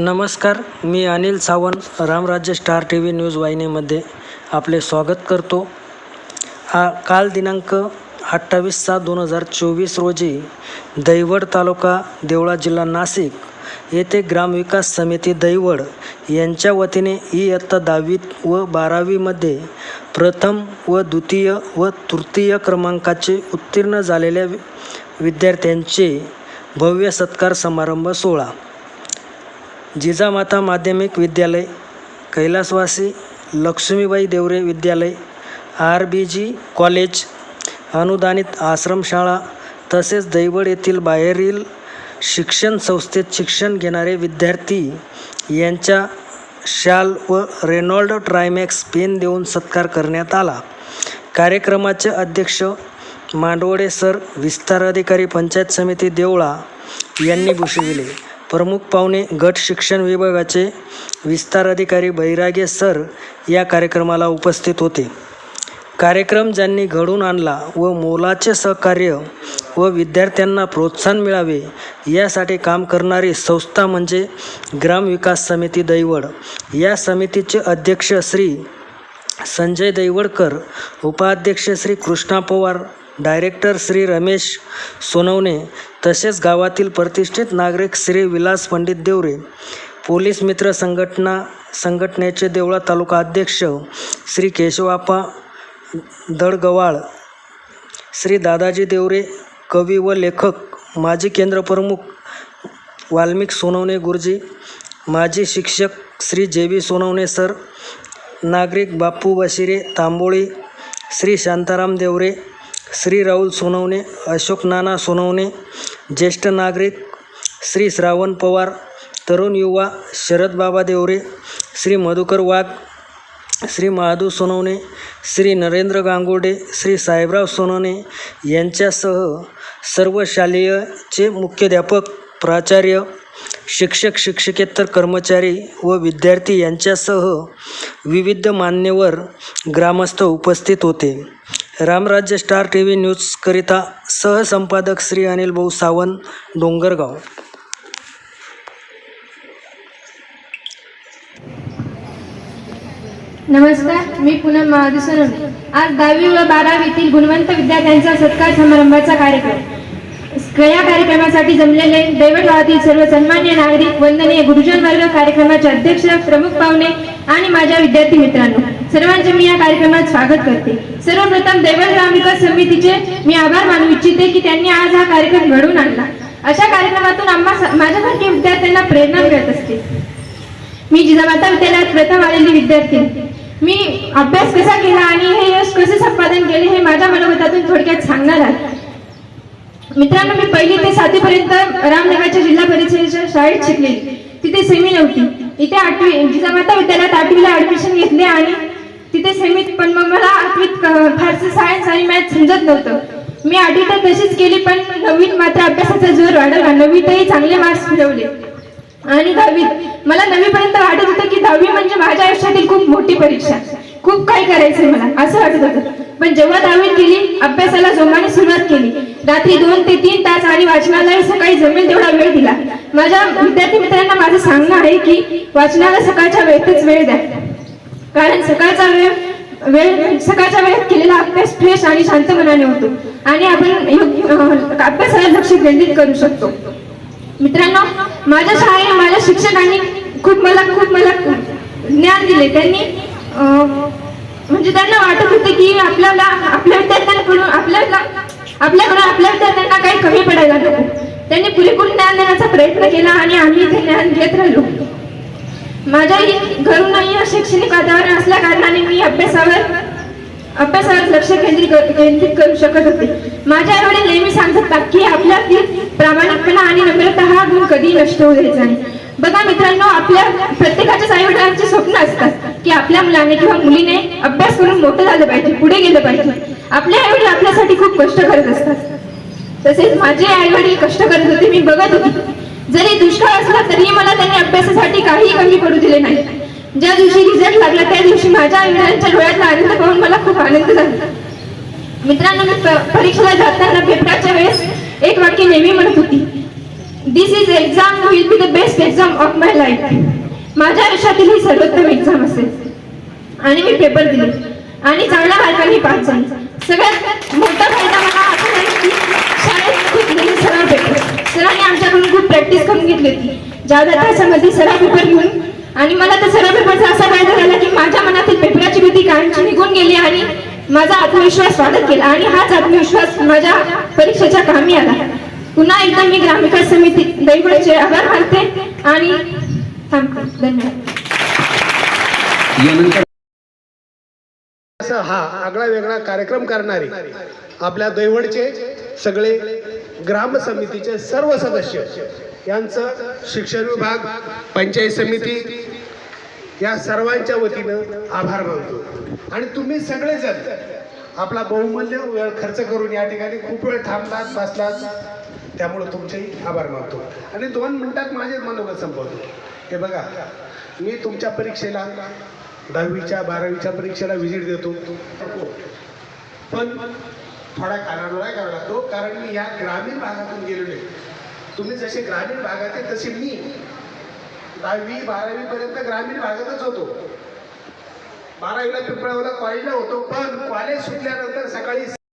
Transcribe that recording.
नमस्कार मी Anil Sawant Ramrajya star T V news वाहिनीमध्ये आपले स्वागत करतो. हा काल दिनांक अठ्ठावीस सात दोन हजार चोवीस रोजी दैवड तालुका देवळा जिल्हा नाशिक येथे ग्रामविकास समिती दैवड यांच्या वतीने इयत्ता दहावी व बारावीमध्ये प्रथम व द्वितीय व तृतीय क्रमांकाचे उत्तीर्ण झालेल्या विद्यार्थ्यांचे भव्य सत्कार समारंभ सोहळा. जिजामाता माध्यमिक विद्यालय कैलासवासी लक्ष्मीबाई देवरे विद्यालय आर बी जी कॉलेज अनुदानित आश्रमशाळा तसेच दैवड येथील बाहेरील शिक्षण संस्थेत शिक्षण घेणारे विद्यार्थी यांच्या शाल व रेनॉल्ड ट्रायमॅक्स पेन देऊन सत्कार करण्यात आला. कार्यक्रमाचे अध्यक्ष मांडवडे सर विस्तार अधिकारी पंचायत समिती देवळा यांनी भूषविले. प्रमुख पाहुणे गट शिक्षण विभागाचे विस्तार अधिकारी बैरागे सर या कार्यक्रमाला उपस्थित होते. कार्यक्रम ज्यांनी घडून आणला व मोलाचे सहकार्य व विद्यार्थ्यांना प्रोत्साहन मिळावे यासाठी काम करणारी संस्था म्हणजे ग्रामविकास समिती दैवड. या समितीचे अध्यक्ष श्री संजय दैवडकर उपाध्यक्ष श्री कृष्णा पवार डायरेक्टर श्री रमेश सोनवणे तसेच गावातील प्रतिष्ठित नागरिक श्री विलास पंडित देवरे पोलीस मित्र संघटना संघटनेचे देवळा तालुका अध्यक्ष श्री केशवापा दडगवाळ श्री दादाजी देवरे कवी व लेखक माजी केंद्रप्रमुख वाल्मिक सोनवणे गुरुजी माजी शिक्षक श्री जे बी सोनवणे सर नागरिक बापू बशिरे तांबोळी श्री शांताराम देवरे श्री राहुल सोनवणे अशोक नाना सोनवणे ज्येष्ठ नागरिक श्री श्रावण पवार तरुण युवा शरद बाबा देवरे श्री मधुकर वाघ श्री महादू सोनवणे श्री नरेंद्र गांगुडे श्री साहेबराव सोनवणे यांच्यासह सर्व शालेयचे मुख्याध्यापक प्राचार्य शिक्षक शिक्षकेतर कर्मचारी व विद्यार्थी यांच्यासह विविध मान्यवर ग्रामस्थ उपस्थित होते. रामराज्य स्टार टी व्ही न्यूजकरिता सहसंपादक श्री अनिल भाऊ सावंत डोंगरगाव. नमस्कार मी पूनम महादेव आज दहावी व बारावीतील गुणवंत विद्यार्थ्यांचा सत्कार समारंभाचा कार्यक्रम. या कार्यक्रमासाठी जमलेले दैवतवातील सर्व सन्मान्य नागरिक वंदनीय गुरुजन वर्ग कार्यक्रमाचे अध्यक्ष प्रमुख पाहुणे आणि माझ्या विद्यार्थी मित्रांनो. सर्वांचे मी या कार्यक्रमात स्वागत करते. सर्वप्रथम दैवट विकास समितीचे मी आभार मानू इच्छिते की त्यांनी आज हा कार्यक्रम घडवून आणला. अशा कार्यक्रमातून आम्हा माझ्यासारख्या विद्यार्थ्यांना प्रेरणा मिळत असते. मी जिजामाता विद्यालयात प्रथम आलेली विद्यार्थी मी अभ्यास कसा केला आणि हे यश कसे संपादन केले हे माझ्या मनोगतातून थोडक्यात सांगणार आहे. मित्रांनो मी पहिली ते सातवी पर्यंत रामनगरच्या जिल्हा परिषदेच्या शाळेत शिकले तिथे सेमी नव्हती. इथे आठवी जिजामाता विद्यालयात आठवीला ऍडमिशन घेतले आणि तिथे सेमीत पण मग मला आठवीत फारसं सायन्स आणि मॅथ समजत नव्हतं. मी आठवी तर तशीच केली पण नववीत मात्र अभ्यासाचा जोर वाढवला नववीतही चांगले मार्क्स मिळवले. आणि दहावीत मला नववीपर्यंत वाटत होतं की दहावी म्हणजे माझ्या आयुष्यातील खूप मोठी परीक्षा. खूप काही करायचंय मला असं वाटत होतं. पण जेव्हा दहावीत गेली अभ्यासाला जोमाने सुरुवात केली. रात्री दोन ते तीन तास आणि वाचनालाही सकाळी जमेल तेवढा वेळ दिला. माझ्या विद्यार्थी मित्रांना माझं सांगणं आहे की वाचनाला सकाळच्या वेळेतच वेळ द्या. कारण सकाळचा वेळ वेळ सकाळच्या वेळेत केलेला अभ्यास फ्रेश आणि शांत मनाने होतो. आणि आपण अभ्यासाला लक्ष केंद्रित करू शकतो. मित्रांनो माझ्या शाळेने माझ्या शिक्षकांनी खूप मला खूप मला ज्ञान दिले. त्यांनी म्हणजे त्यांना वाटत होतं की आपल्याला आपल्या विद्यार्थ्यांकडून आपल्याला आपल्याकडून आपल्या विद्यार्थ्यांना काही कमी पडायला नको. त्यांनी पुरेपूर ज्ञान देण्याचा प्रयत्न केला आणि आम्ही ते ज्ञान घेत राहिलो. माझ्याही घरूनही शैक्षणिक वातावरण असल्या कारणाने मी अभ्यासावर अभ्यासावर लक्ष केंद्रित केंद्रित करू शकत होते. माझ्या आई वडील नेहमी सांगतात की आपल्यातील प्रामाणिकपणा आणि नम्रता हा गुण कधी नष्ट होऊ द्यायचा नाही. बघा मित्रांनो आपल्या प्रत्येकाच्याच आई वडिलांचे स्वप्न असतात की आपल्या मुलाने किंवा मुलीने अभ्यास करून मोठं झालं पाहिजे पुढे गेलं पाहिजे. आपले आई वडील आपल्यासाठी खूप कष्ट करत असतात. तसेच माझे आई वडील कष्ट करत होते मी बघत होते. जरी दुष्काळ असला तरी मला त्यांनी अभ्यासासाठी काही कमी पडू दिले नाही. ज्या दिवशी रिझल्ट लागला त्या दिवशी माझ्या आई वडिलांच्या डोळ्यातला आनंद पाहून मला खूप आनंद झाला. मित्रांनो मी प- परीक्षेला जाताना पेपराच्या वेळेस एक वाक्य नेहमी म्हणत होती. This is exam will be the best exam of my life माझ्या आयुष्यातील ही सर्वोत्तम एक्झाम असेल. आणि मी पेपर दिले. आणि चांगल्या मार्कांनी पास झाले. सगळ्यात मोठा फायदा मला असा आहे की शाळेत खूप सराव पेपर सरांनी आमच्याकडून खूप प्रॅक्टिस करून घेतली होती. ज्यादा तासामध्ये सराव पेपर घेऊन. आणि मला त्या सराव पेपरचा असा फायदा झाला की माझ्या मनातील पेपराची भीती कायमची निघून गेली आणि माझा आत्मविश्वास वाढत गेला आणि हाच आत्मविश्वास माझ्या परीक्षेच्या कामी आला. पुन्हा एकदा मी ग्रामविकास समिती दैवडचे आभार मानते आणि थांबते धन्यवाद. यानंतर असा हा आगळा वेगळा कार्यक्रम करणारे आपल्या दैवडचे सगळे ग्राम समितीचे सर्व सदस्य यांचं शिक्षण विभाग पंचायत समिती या सर्वांच्या वतीनं आभार मानतो. आणि तुम्ही सगळेजण आपला बहुमूल्य वेळ खर्च करून या ठिकाणी खूप वेळ थांबलात बसलात त्यामुळे तुमचेही आभार मानतो. आणि दोन मिनिटात माझे मनोगत संपवतो. हे बघा मी तुमच्या परीक्षेला दहावीच्या बारावीच्या परीक्षेला व्हिजिट देतो. पण थोडा कानाडोळा करावा लागतो कारण मी या ग्रामीण भागातून गेलेलो आहे. तुम्ही जसे ग्रामीण भागात आहे तसे मी दहावी बारावी पर्यंत ग्रामीण भागातच होतो. बारावीला पिंपळावला कॉलेजला होतो पण कॉलेज सुटल्यानंतर सकाळी